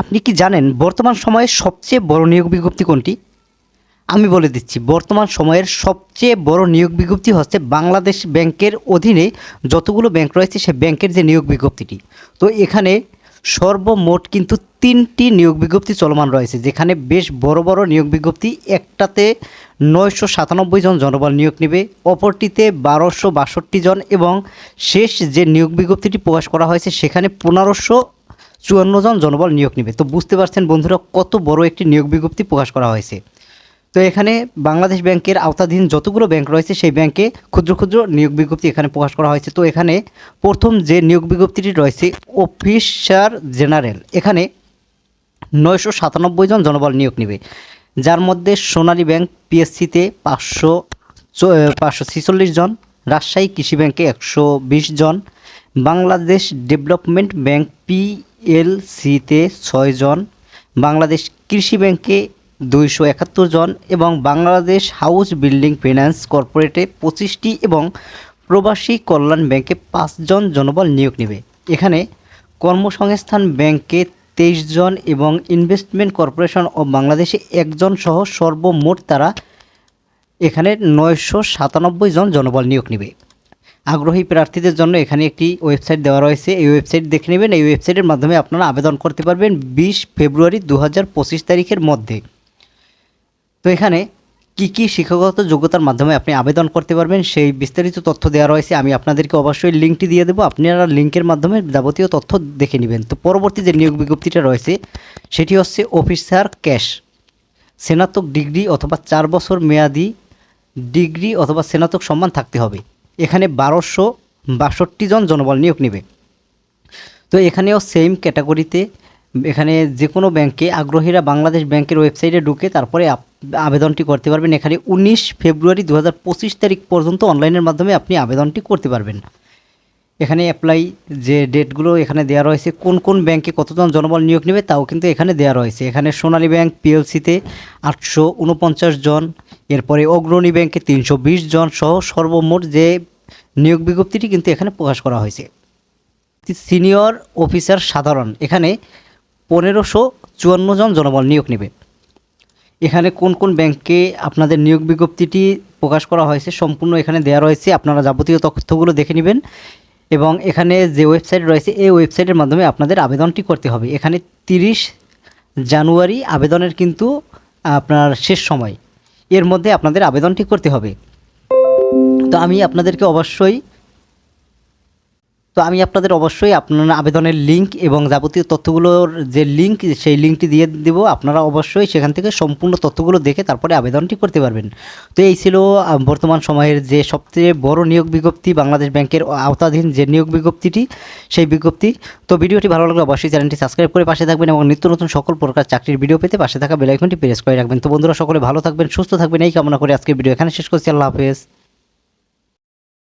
আপনি কি জানেন বর্তমান সময়ে সবচেয়ে বড় নিয়োগ বিজ্ঞপ্তি কোনটি? আমি বলে দিচ্ছি, বর্তমান সময়ের সবচেয়ে বড় নিয়োগ বিজ্ঞপ্তি হচ্ছে বাংলাদেশ ব্যাংকের অধীনে যতগুলো ব্যাংক রয়েছে, সে ব্যাংকের যে নিয়োগ বিজ্ঞপ্তিটি। তো এখানে সর্বমোট কিন্তু তিনটি নিয়োগ বিজ্ঞপ্তি চলমান রয়েছে, যেখানে বেশ বড় বড় নিয়োগ বিজ্ঞপ্তি, একটাতে নয়শো সাতানব্বই জন জনবল নিয়োগ নেবে, অপরটিতে বারোশো বাষট্টি জন এবং শেষ যে নিয়োগ বিজ্ঞপ্তিটি প্রকাশ করা হয়েছে, সেখানে পনেরোশো চুয়ান্ন জন জনবল নিয়োগ নেবে। তো বুঝতে পারছেন বন্ধুরা কত বড় একটি নিয়োগ বিজ্ঞপ্তি প্রকাশ করা হয়েছে। তো এখানে বাংলাদেশ ব্যাংকের আওতাধীন যতগুলো ব্যাংক রয়েছে সেই ব্যাংকে ক্ষুদ্র ক্ষুদ্র নিয়োগ বিজ্ঞপ্তি এখানে প্রকাশ করা হয়েছে। তো এখানে প্রথম যে নিয়োগ বিজ্ঞপ্তিটি রয়েছে, অফিসার জেনারেল, এখানে নয়শো সাতানব্বই জন জনবল নিয়োগ নেবে। যার মধ্যে সোনালী ব্যাংক পিএসসিতে পাঁচশো পাঁচশো ছিচল্লিশ জন, রাজশাহী কৃষি ব্যাংকে একশো বিশ জন, বাংলাদেশ ডেভেলপমেন্ট ব্যাংক পিএলসিতে ছয় জন, বাংলাদেশ কৃষি ব্যাংকে দুইশো একাত্তর জন এবং বাংলাদেশ হাউস বিল্ডিং ফিন্যান্স কর্পোরেটে পঁচিশটি এবং প্রবাসী কল্যাণ ব্যাংকে পাঁচজন জনবল নিয়োগ নেবে। এখানে কর্মসংস্থান ব্যাংকে তেইশ জন এবং ইনভেস্টমেন্ট কর্পোরেশন অব বাংলাদেশে একজন সহ সর্বমোট তারা এখানে নয়শো সাতানব্বই জন জনবল নিয়োগ নেবে। আগ্রহী প্রার্থীদের জন্য এখানে একটি ওয়েবসাইট দেওয়া রয়েছে। এই ওয়েবসাইট দেখে নেবেন। এই ওয়েবসাইটের মাধ্যমে আপনারা আবেদন করতে পারবেন বিশ ফেব্রুয়ারি দু হাজার পঁচিশ তারিখের মধ্যে। তো এখানে কি কি শিক্ষাগত যোগ্যতার মাধ্যমে আপনি আবেদন করতে পারবেন সেই বিস্তারিত তথ্য দেওয়া রয়েছে। আমি আপনাদেরকে অবশ্যই লিঙ্কটি দিয়ে দেবো। আপনারা লিঙ্কের মাধ্যমে যাবতীয় তথ্য দেখে নেবেন। তো পরবর্তী যে নিয়োগ বিজ্ঞপ্তিটা রয়েছে, সেটি হচ্ছে অফিসার ক্যাশ। স্নাতক ডিগ্রি অথবা চার বছর মেয়াদি ডিগ্রি অথবা স্নাতক সম্মান থাকতে হবে। এখানে বারোশো বাষট্টি জন জনবল নিয়োগ নেবে। তো এখানেও সেম ক্যাটাগরিতে এখানে যে কোনো ব্যাংকে আগ্রহীরা বাংলাদেশ ব্যাংকের ওয়েবসাইটে ঢুকে তারপরে আবেদনটি করতে পারবেন। এখানে উনিশ ফেব্রুয়ারি দু হাজার পঁচিশ তারিখ পর্যন্ত অনলাইনের মাধ্যমে আপনি আবেদনটি করতে পারবেন। এখানে অ্যাপ্লাই যে ডেটগুলো এখানে দেওয়া রয়েছে, কোন কোন ব্যাংকে কতজন জনবল নিয়োগ নেবে তাও কিন্তু এখানে দেওয়া রয়েছে। এখানে সোনালী ব্যাংক পিএলসিতে আটশো উনপঞ্চাশ জন, এরপরে অগ্রণী ব্যাংকে তিনশো বিশ জন সহ সর্বমোট যে নিয়োগ বিজ্ঞপ্তিটি কিন্তু এখানে প্রকাশ করা হয়েছে। সিনিয়র অফিসার সাধারণ, এখানে পনেরোশো চুয়ান্ন জন জনবল নিয়োগ নেবে। এখানে কোন কোন ব্যাংকে আপনাদের নিয়োগ বিজ্ঞপ্তিটি প্রকাশ করা হয়েছে সম্পূর্ণ এখানে দেওয়া রয়েছে। আপনারা যাবতীয় তথ্যগুলো দেখে নেবেন। এবং এখানে যে ওয়েবসাইট রয়েছে, এই ওয়েবসাইটের মাধ্যমে আপনাদের আবেদনটি করতে হবে। এখানে তিরিশ জানুয়ারি আবেদনের কিন্তু আপনার শেষ সময়। এর মধ্যে আপনাদের আবেদনটি করতে হবে। তো আমি আপনাদেরকে অবশ্যই তো আমি আপনাদের অবশ্যই আপনার আবেদনের লিঙ্ক এবং যাবতীয় তথ্যগুলোর যে লিঙ্ক সেই লিঙ্কটি দিয়ে দেবো। আপনারা অবশ্যই সেখান থেকে সম্পূর্ণ তথ্যগুলো দেখে তারপরে আবেদনটি করতে পারবেন। তো এই ছিল বর্তমান সময়ের যে সবচেয়ে বড় নিয়োগ বিজ্ঞপ্তি, বাংলাদেশ ব্যাংকের আওতাধীন যে নিয়োগ বিজ্ঞপ্তিটি, সেই বিজ্ঞপ্তি। তো ভিডিওটি ভালো লাগলে অবশ্যই চ্যানেলটি সাবস্ক্রাইব করে পাশে থাকবেন এবং নিত্য নতুন সকল প্রকার চাকরির ভিডিও পেতে পাশে থাকা বেলাইকনটি প্রেস করে রাখবেন। তো বন্ধুরা, সকলে ভালো থাকবেন, সুস্থ থাকবেন, এই কামনা করে আজকের ভিডিও এখানে শেষ করছি। আল্লাহ হাফেজ।